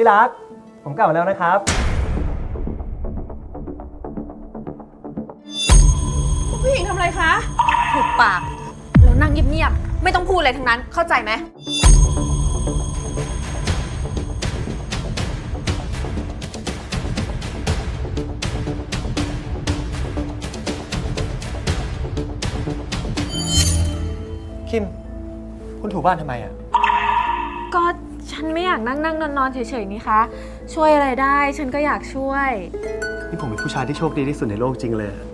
ที่รัก ผมกลับมาแล้วนะครับผู้หญิงทำอะไรคะ ถูกปาก แล้วนั่งเงียบๆ ไม่ต้องพูดอะไรทั้งนั้น เข้าใจไหม คิม คุณถูบ้านทำไมอะ ก็ ฉันไม่อยากนั่งนั่งนอนนอนๆเฉยๆนี่คะ ช่วยอะไรได้ ฉันก็อยากช่วย นี่ผมเป็นผู้ชายที่โชคดีที่สุดในโลกจริงเลยอะ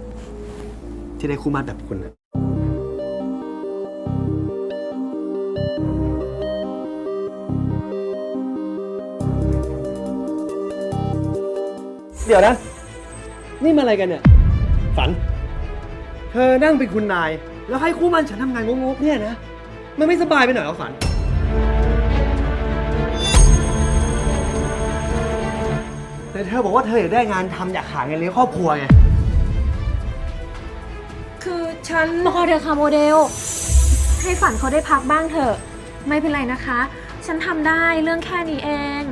ที่ได้คู่หมั่นแบบคุณอะเดี๋ยวนะ นี่มาอะไรกันเนี่ย ฝัน เธอนั่งเป็นคุณนาย แล้วให้คู่หมันฉันทำงานงกๆเนี่ยนะ มันไม่สบายไปหน่อยเหรอฝัน แต่เธอบอกว่าเธออยากได้งานทำอยากหาเงินเลี้ยงครอบครัวไง คือฉัน พอเถอะค่ะโมเดล ให้ฝันเขาได้พักบ้างเถอะ ไม่เป็นไรนะคะ ฉันทำได้เรื่องแค่นี้เอง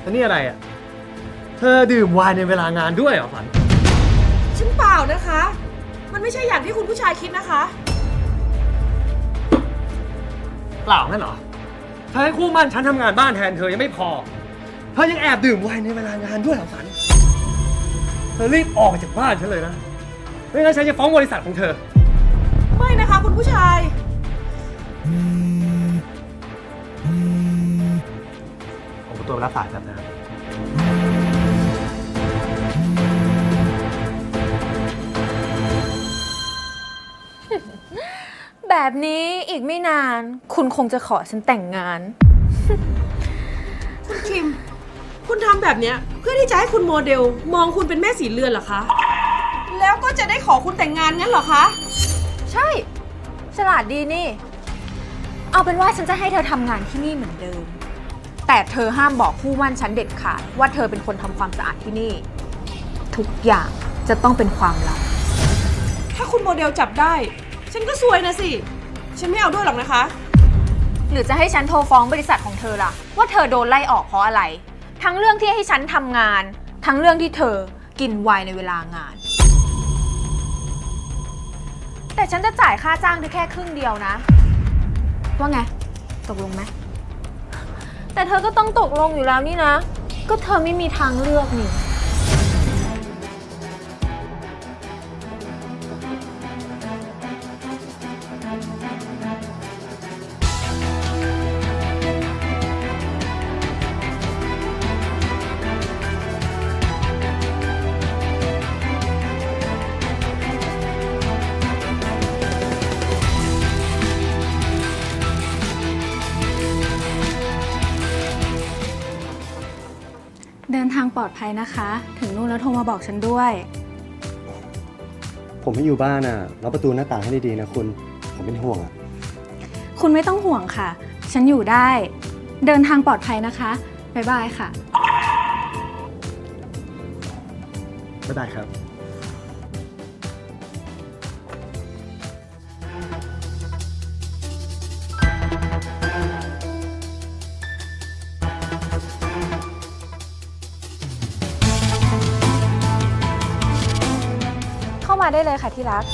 แล้วนี่อะไรอะ เธอดื่มไวน์ในเวลางานด้วยเหรอฝัน ฉันเปล่านะคะ มันไม่ใช่อย่างที่คุณผู้ชายคิดนะคะ เปล่านั่นเหรอเธอให้คู่หมั่นฉันทำงานบ้านแทนเธอยังไม่พอ เธอยังแอบดื่มไวน์ในเวลางานด้วยเหรอฝัน เธอรีบออกไปจากบ้านฉันเลยนะ ไม่งั้นฉันจะฟ้องบริษัทของเธอ ไม่นะคะคุณผู้ชาย ผมขอตัวไปรับสายแบบนะครับ แบบนี้อีกไม่นาน คุณคงจะขอฉันแต่งงาน คุณคิม คุณทำแบบเนี้ยเพื่อที่จะให้คุณโมเดล มองคุณเป็นแม่สีเรือนเหรอคะ แล้วก็จะได้ขอคุณแต่งงานงั้นเหรอคะ ใช่ ฉลาดดีนี่ เอาเป็นว่าฉันจะให้เธอทำงานที่นี่เหมือนเดิม แต่เธอห้ามบอกคู่หมั่นฉันเด็ดขาดว่าเธอเป็นคนทำความสะอาดที่นี่ ทุกอย่างจะต้องเป็นความลับ ถ้าคุณโมเดลจับได้ ฉันก็ซวยนะสิ ฉันไม่เอาด้วยหรอกนะคะ หรือจะให้ฉันโทรฟ้องบริษัทของเธอล่ะ ว่าเธอโดนไล่ออกเพราะอะไร ทั้งเรื่องที่ให้ฉันทำงาน ทั้งเรื่องที่เธอกินไวน์ในเวลางาน แต่ฉันจะจ่ายค่าจ้างเธอแค่ครึ่งเดียวนะ ว่าไง ตกลงไหมแต่เธอก็ต้องตกลงอยู่แล้วนี่นะ ก็เธอไม่มีทางเลือกนี่ ภัยนะคะ ถึงนู่นแล้วโทรมาบอกฉันด้วย ผมไม่อยู่บ้านอะล็อกประตูหน้าต่างให้ดีๆนะคุณ ผมเป็นห่วงอะ คุณไม่ต้องห่วงค่ะ ฉันอยู่ได้ เดินทางปลอดภัยนะคะ บ๊ายบายค่ะไม่ได้ครับ ได้เลยค่ะที่รัก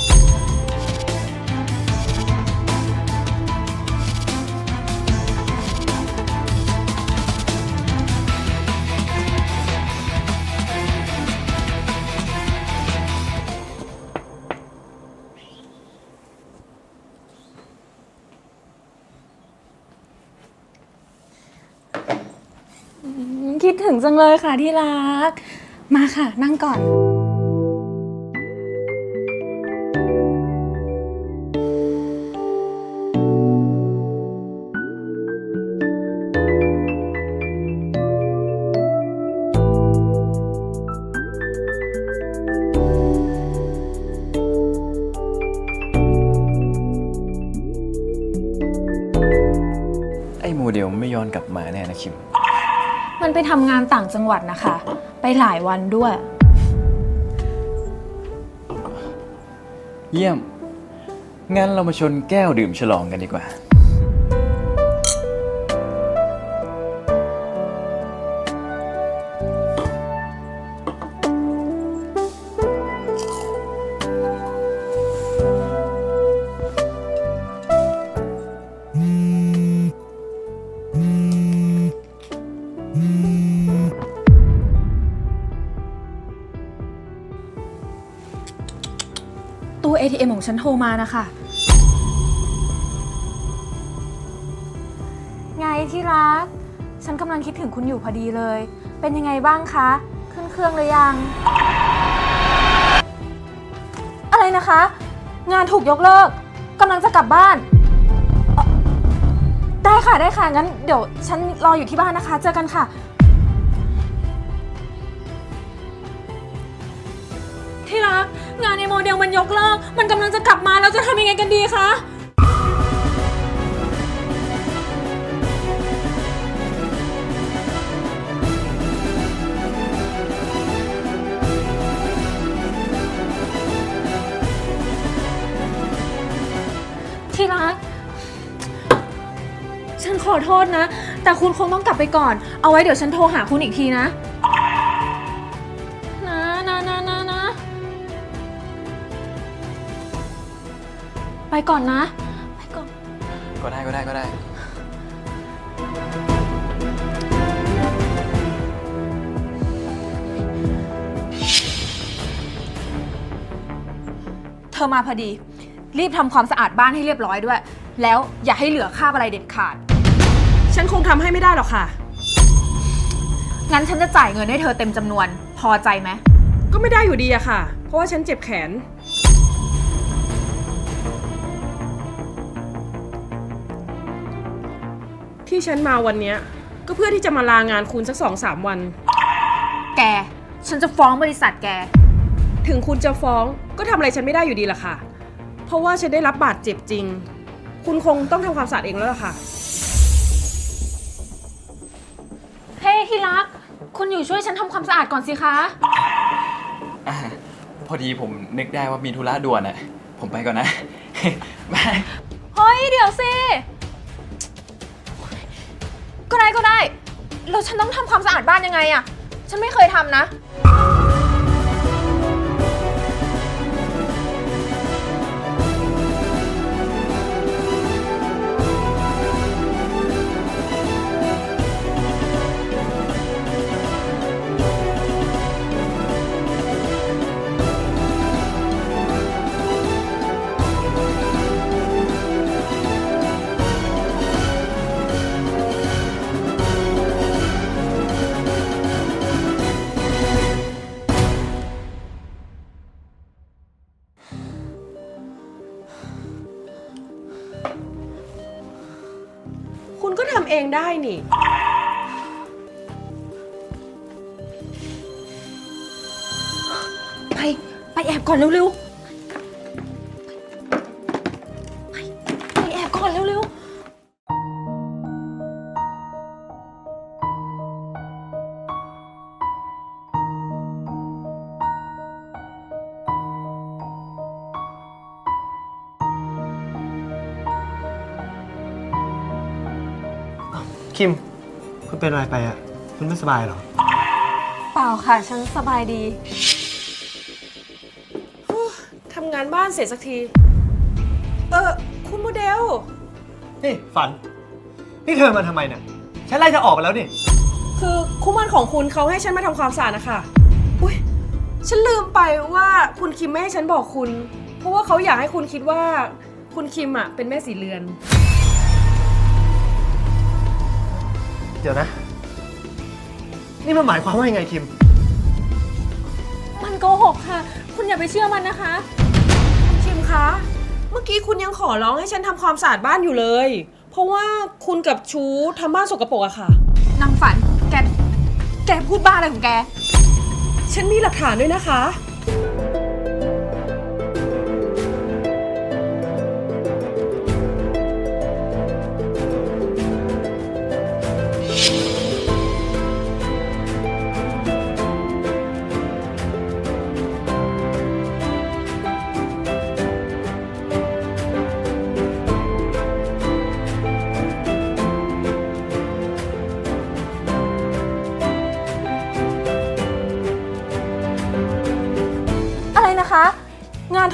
คิดถึงจังเลยค่ะที่รัก มาค่ะนั่งก่อน โมเดลไม่ย้อนกลับมาแน่นะคิม มันไปทำงานต่างจังหวัดนะคะ ไปหลายวันด้วย เยี่ยม งั้นเรามาชนแก้วดื่มฉลองกันดีกว่า ATM ของฉันโทรมานะคะ ไงที่รัก ฉันกำลังคิดถึงคุณอยู่พอดีเลย เป็นยังไงบ้างคะ ขึ้นเครื่องหรือยัง อะไรนะคะ งานถูกยกเลิกกำลังจะกลับบ้านเอ่อได้ค่ะได้ค่ะงั้นเดี๋ยวฉันรออยู่ที่บ้านนะคะ เจอกันค่ะ ยกเลิก มันกำลังจะกลับมาแล้วจะทำยังไงกันดีคะ ที่รัก ฉันขอโทษนะ แต่คุณคงต้องกลับไปก่อน เอาไว้เดี๋ยวฉันโทรหาคุณอีกทีนะนะ ไปก่อนนะ ไปก่อน ก็ได้ก็ได้ก็ได้ เธอมาพอดี รีบทำความสะอาดบ้านให้เรียบร้อยด้วย แล้วอย่าให้เหลือคราบอะไรเด็ดขาด ฉันคงทำให้ไม่ได้หรอกค่ะ งั้นฉันจะจ่ายเงินให้เธอเต็มจำนวน พอใจไหม ก็ไม่ได้อยู่ดีอะค่ะ เพราะว่าฉันเจ็บแขน ที่ฉันมาวันเนี้ยก็เพื่อที่จะมาลางานคุณสักสองสามวัน แก ฉันจะฟ้องบริษัทแก ถึงคุณจะฟ้องก็ทำอะไรฉันไม่ได้อยู่ดีล่ะค่ะ เพราะว่าฉันได้รับบาดเจ็บจริง คุณคงต้องทำความสะอาดเองแล้วล่ะค่ะ เฮ้ยที่รัก คุณอยู่ช่วยฉันทำความสะอาดก่อนสิคะอะพอดีผมนึกได้ว่ามีธุระด่วนอะ ผมไปก่อนนะ บาย เฮ้ย เดี๋ยวสิ ก็ได้ก็ได้แล้วฉันต้องทำความสะอาดบ้านยังไงอะฉันไม่เคยทำนะ เองได้นี่ ไป ไปแอบก่อนเร็วๆ เป็นอะไรไปอะคุณไม่สบายเหรอ เปล่าค่ะ ฉันสบายดี ทำงานบ้านเสร็จสักที เออ คุณโมเดล นี่ฝัน นี่เธอมาทำไมเนี่ย ฉันไล่เธอออกไปแล้วนี่ คือคู่หมั่นของคุณเขาให้ฉันมาทำความสะอาดนะคะอุ้ยฉันลืมไปว่าคุณคิมไม่ให้ฉันบอกคุณ เพราะว่าเขาอยากให้คุณคิดว่า คุณคิมอะเป็นแม่สีเรือน เดี๋ยวนะ นี่มันหมายความว่ายังไงคิม มันโกหกค่ะ คุณอย่าไปเชื่อมันนะคะคุณคิมคะ เมื่อกี้คุณยังขอร้องให้ฉันทำความสะอาดบ้านอยู่เลย เพราะว่าคุณกับชูทำบ้านสกปรกอะค่ะ นางฝัน แก แกพูดบ้าอะไรของแก ฉันมีหลักฐานด้วยนะคะ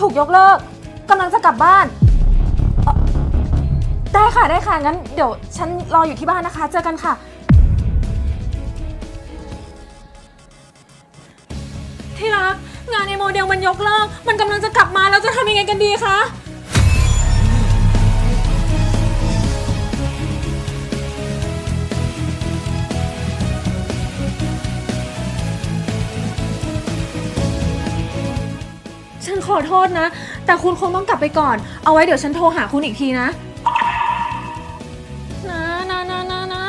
ถูกยกเลิกกำลังจะกลับบ้านเอ่อได้ค่ะได้ค่ะ งั้นเดี๋ยวฉันรออยู่ที่บ้านนะคะ เจอกันค่ะ ที่รัก งานในโมเดลมันยกเลิก มันกำลังจะกลับมาแล้วจะทำยังไงกันดีคะ ขอโทษนะ แต่คุณคงต้องกลับไปก่อน เอาไว้เดี๋ยวฉันโทรหาคุณอีกทีนะ นะนะนะนะนะ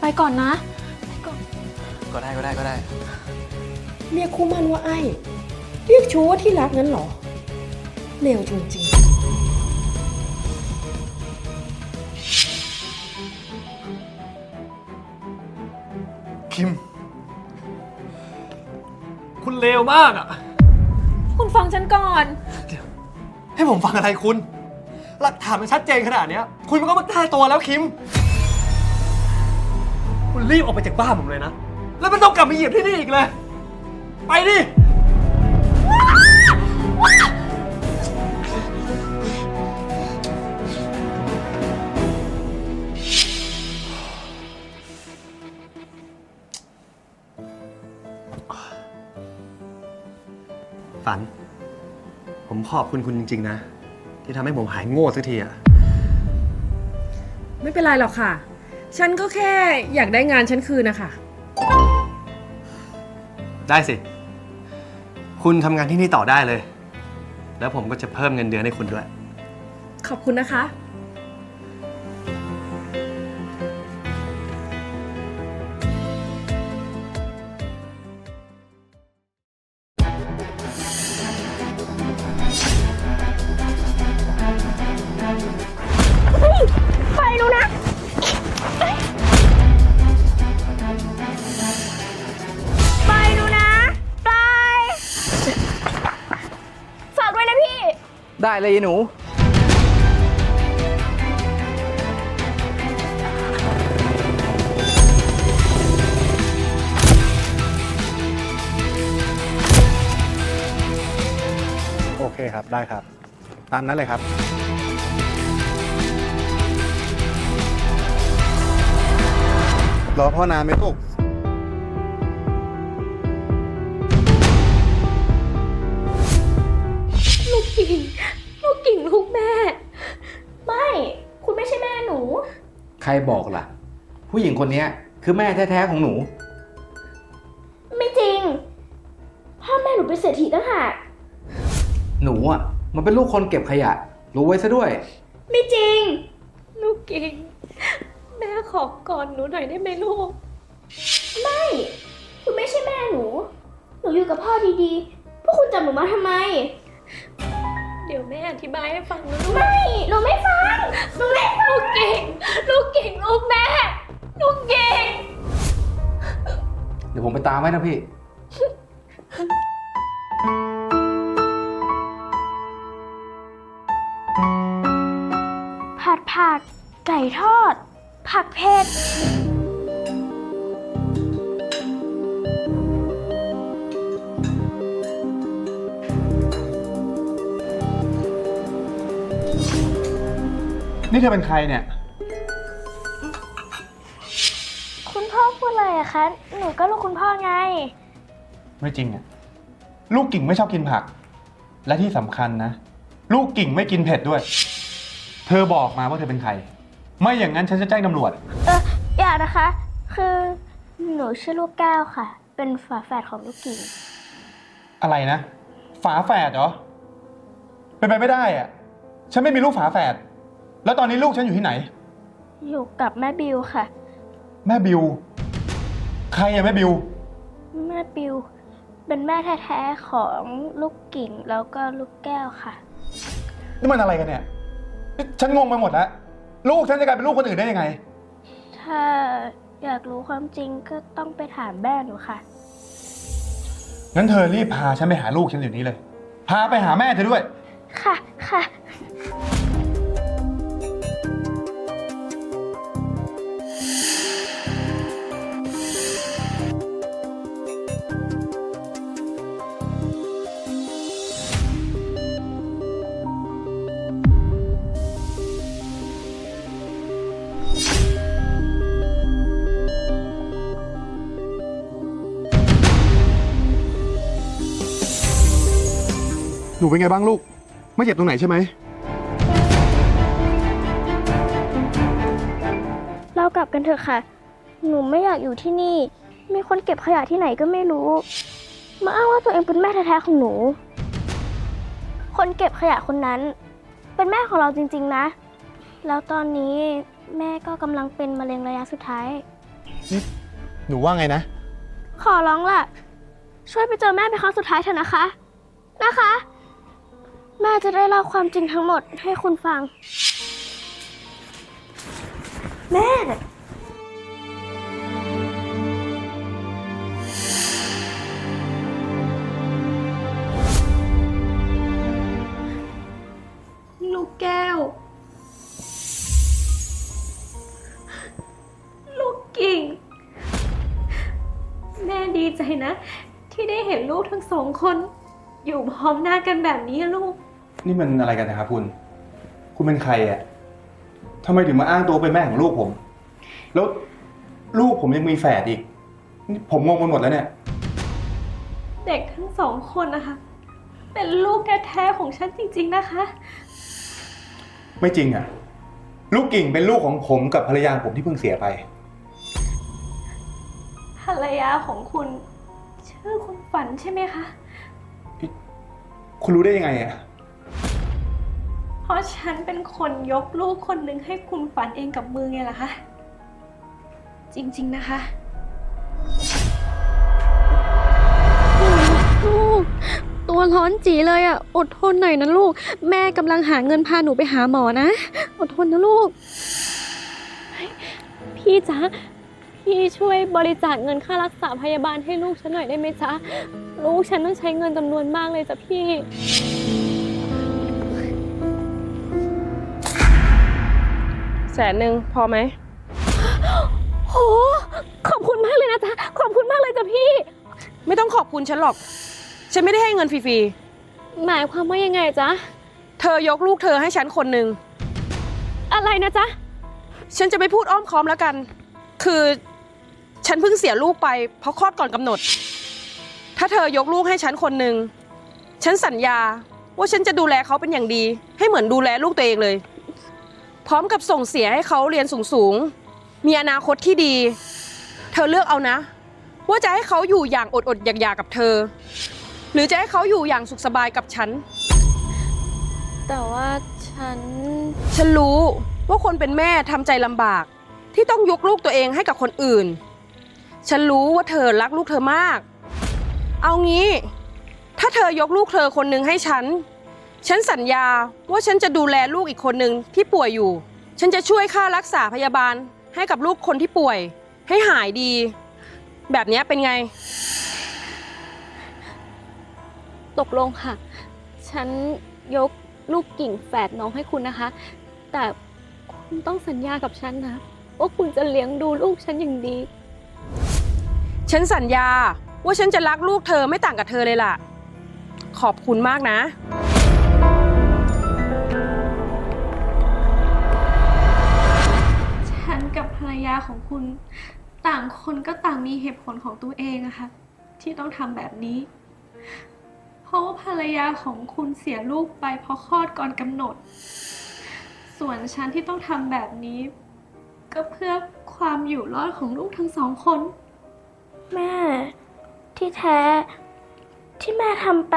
ไปก่อนนะ ไปก่อน ก็ได้ก็ได้ก็ได้ เรียกคู่มั่นว่าไอ้ เรียกชูว่าที่รักงั้นเหรอเลวจริงๆคิมคุณ เลวมากอะคุณฟังฉันก่อน ให้ผมฟังอะไรคุณ หลักฐานมันชัดเจนขนาดเนี้ย คุณมันก็มาแก้ตัวแล้วคิม คุณรีบออกไปจากบ้านผมเลยนะ แล้วไม่ต้องกลับมาเหยียบที่นี่อีกเลย ไปดิ ฝัน ผมขอบคุณคุณจริง ๆ นะ ที่ทำให้ผมหายโง่สักทีอะไม่เป็นไรหรอกค่ะ ฉันก็แค่อยากได้งานฉันคืนนะคะ ได้สิ คุณทำงานที่นี่ต่อได้เลย แล้วผมก็จะเพิ่มเงินเดือนให้คุณด้วย ขอบคุณนะคะ ได้เลยยายหนู โอเคครับ ได้ครับ ตามนั้นเลยครับ รอพ่อนานไหมลูก รบอกล่ะ ผู้หญิงคนเนี้ยคือแม่แท้ๆของหนู ไม่จริง พ่อแม่หนูเป็นเศรษฐีต่างหาก หนูอะมันเป็นลูกคนเก็บขยะ รู้ไว้ซะด้วย ไม่จริง ลูกกิ่งแม่ขอกอดหนูหน่อยได้ไหมลูก ไม่ คุณไม่ใช่แม่หนู หนูอยู่กับพ่อดีๆ พวกคุณจับหนูมาทำไม เดี๋ยวแม่อธิบายให้ฟังนะลูกไม่หนูไม่ฟังหนูไม่ฟังลูกกิ่ง ลูกกิ่งลูกแม่ ลูกกิ่ง เดี๋ยวผมไปตามไว้นะพี่ นี่เธอเป็นใครเนี่ย คุณพ่อพูดอะไรอะคะ หนูก็ลูกคุณพ่อไง ไม่จริงอะ ลูกกิ่งไม่ชอบกินผัก และที่สำคัญนะ ลูกกิ่งไม่กินเผ็ดด้วย เธอบอกมาว่าเธอเป็นใคร ไม่อย่างนั้นฉันจะแจ้งตำรวจ เอออย่านะคะ คือหนูชื่อลูกแก้วค่ะ เป็นฝาแฝดของลูกกิ่ง อะไรนะ ฝาแฝดเหรอ เป็นไปไม่ได้อะ ฉันไม่มีลูกฝาแฝด แล้วตอนนี้ลูกฉันอยู่ที่ไหน อยู่กับแม่บิวค่ะ แม่บิว ใครอะแม่บิว แม่บิว เป็นแม่แท้ๆของลูกกิ่งแล้วก็ลูกแก้วค่ะ นี่มันอะไรกันเนี่ย ฉันงงไปหมดแล้ว ลูกฉันจะกลายเป็นลูกคนอื่นได้ยังไง ถ้าอยากรู้ความจริงก็ต้องไปถามแม่หนูค่ะ งั้นเธอรีบพาฉันไปหาลูกฉันเดี๋ยวนี้เลย พาไปหาแม่เธอด้วย ค่ะค่ะ นูเป็นไงบ้างลูก ไม่เจ็บตรงไหนใช่ไหม เรากลับกันเถอะค่ะ หนูไม่อยากอยู่ที่นี่ มีคนเก็บขยะที่ไหนก็ไม่รู้ มาอ้างว่าตัวเองเป็นแม่แท้ๆของหนู คนเก็บขยะคนนั้น เป็นแม่ของเราจริงๆนะ แล้วตอนนี้แม่ก็กำลังเป็นมะเร็งระยะสุดท้าย หนูว่าไงนะ ขอร้องล่ะ ช่วยไปเจอแม่เป็นครั้งสุดท้ายเถอะนะคะ นะคะ แม่จะได้เล่าความจริงทั้งหมดให้คุณฟัง แม่ ลูกแก้ว ลูกกิ่ง แม่ดีใจนะ ที่ได้เห็นลูกทั้งสองคน อยู่พร้อมหน้ากันแบบนี้อะลูก นี่มันอะไรกันนะครับคุณ คุณเป็นใครอะทำไมถึงมาอ้างตัวเป็นแม่ของลูกผม แล้วลูกผมยังมีแฝดอีกนี่ผมงงไปหมดแล้วเนี่ย เด็กทั้งสองคนนะคะ เป็นลูกแท้ๆของฉันจริง ๆนะคะ ไม่จริงอะลูกกิ่งเป็นลูกของผมกับภรรยาผมที่เพิ่งเสียไป ภรรยาของคุณ ชื่อคุณฝันใช่ไหมคะ คุณรู้ได้ยังไงอะ เพราะฉันเป็นคนยกลูกคนหนึ่งให้คุณฝันเองกับมือไงล่ะคะ จริง ๆ นะคะ ลูก ตัวร้อนจีเลยอะ อดทนหน่อยนะลูก แม่กำลังหาเงินพาหนูไปหาหมอนะ อดทนนะลูก พี่จ๊ะ พี่ช่วยบริจาคเงินค่ารักษาพยาบาลให้ลูกฉันหน่อยได้ไหมจ๊ะ ลูกฉันต้องใช้เงินจำนวนมากเลยจ้ะพี่ แสนหนึ่งพอไหมโห ขอบคุณมากเลยนะจ๊ะ ขอบคุณมากเลยจ้ะพี่ ไม่ต้องขอบคุณฉันหรอก ฉันไม่ได้ให้เงินฟรีหมายความว่ายังไงจ๊ะ ๆ เธอยกลูกเธอให้ฉันคนหนึ่ง อะไรนะจ๊ะ ฉันจะไม่พูดอ้อมค้อมแล้วกัน คือฉันเพิ่งเสียลูกไปเพราะคลอดก่อนกำหนด ถ้าเธอยกลูกให้ฉันคนหนึ่ง ฉันสัญญาว่าฉันจะดูแลเขาเป็นอย่างดี ให้เหมือนดูแลลูกตัวเองเลย พร้อมกับส่งเสียให้เขาเรียนสูงๆ มีอนาคตที่ดี เธอเลือกเอานะ ว่าจะให้เขาอยู่อย่างอดๆอยากๆกับเธอ หรือจะให้เขาอยู่อย่างสุขสบายกับฉัน แต่ว่าฉัน ฉันรู้ว่าคนเป็นแม่ทำใจลำบาก ที่ต้องยกลูกตัวเองให้กับคนอื่น ฉันรู้ว่าเธอรักลูกเธอมาก เอางี้ ถ้าเธอยกลูกเธอคนหนึ่งให้ฉัน ฉันสัญญาว่าฉันจะดูแลลูกอีกคนหนึ่งที่ป่วยอยู่ ฉันจะช่วยค่ารักษาพยาบาลให้กับลูกคนที่ป่วย ให้หายดี แบบเนี้ยเป็นไง ตกลงค่ะ ฉันยกลูกกิ่งแฝดน้องให้คุณนะคะ แต่คุณต้องสัญญากับฉันนะ ว่าคุณจะเลี้ยงดูลูกฉันอย่างดี ฉันสัญญาว่าฉันจะรักลูกเธอไม่ต่างกับเธอเลยล่ะ ขอบคุณมากนะ ของคุณ ต่างคนก็ต่างมีเหตุผลของตัวเองอะค่ะ ที่ต้องทำแบบนี้ เพราะว่าภรรยาของคุณเสียลูกไปเพราะคลอดก่อนกำหนด ส่วนฉันที่ต้องทำแบบนี้ ก็เพื่อความอยู่รอดของลูกทั้งสองคน แม่ ที่แท้ ที่แม่ทำไป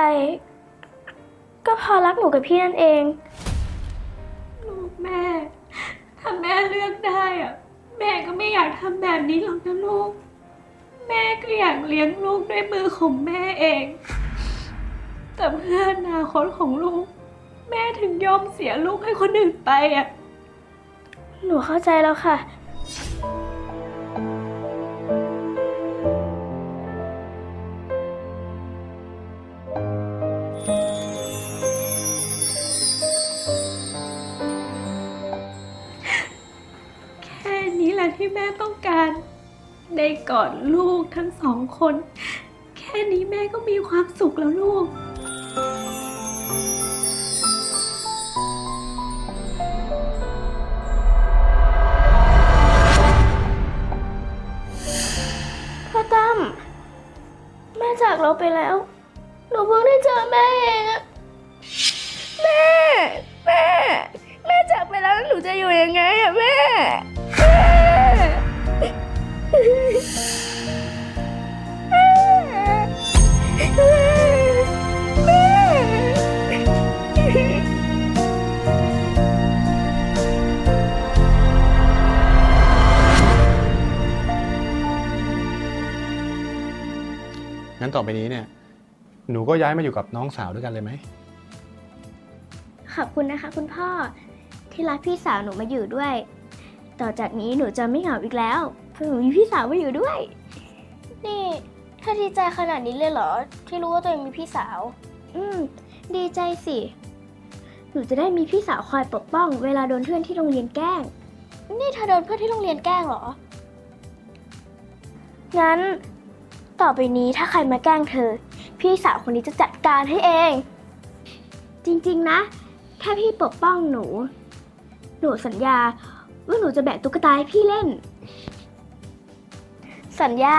ก็เพอรักหนูกับพี่นั่นเอง ลูกแม่ ถ้าแม่เลือกได้อะ แม่ก็ไม่อยากทำแบบนี้หรอกนะลูก แม่ก็อยากเลี้ยงลูกด้วยมือของแม่เอง แต่เพื่ออนาคตของลูก แม่ถึงยอมเสียลูกให้คนอื่นไปอะ หนูเข้าใจแล้วค่ะ ที่แม่ต้องการ ได้กอดลูกทั้งสองคน แค่นี้แม่ก็มีความสุขแล้วลูก พ่อตั้มแม่จากเราไปแล้ว หนูเพิ่งได้เจอแม่เองอะ ต่อไปนี้เนี่ย หนูก็ย้ายมาอยู่กับน้องสาวด้วยกันเลยไหม ขอบคุณนะคะ คุณพ่อที่รักพี่สาวหนูมาอยู่ด้วย ต่อจากนี้หนูจะไม่เหงาอีกแล้วเพราะหนูมีพี่สาวมาอยู่ด้วย นี่ถ้าดีใจขนาดนี้เลยเหรอ ที่รู้ว่าตัวเองมีพี่สาว อืม ดีใจสิ หนูจะได้มีพี่สาวคอยปกป้อง เวลาโดนเพื่อนที่โรงเรียนแกล้ง นี่เธอโดนเพื่อนที่โรงเรียนแกล้งเหรอ งั้น ต่อไปนี้ถ้าใครมาแกล้งเธอ พี่สาวคนนี้จะจัดการให้เอง จริงๆนะ ถ้าพี่ปกป้องหนู หนูสัญญาว่าหนูจะแบกตุ๊กตาให้พี่เล่น สัญญา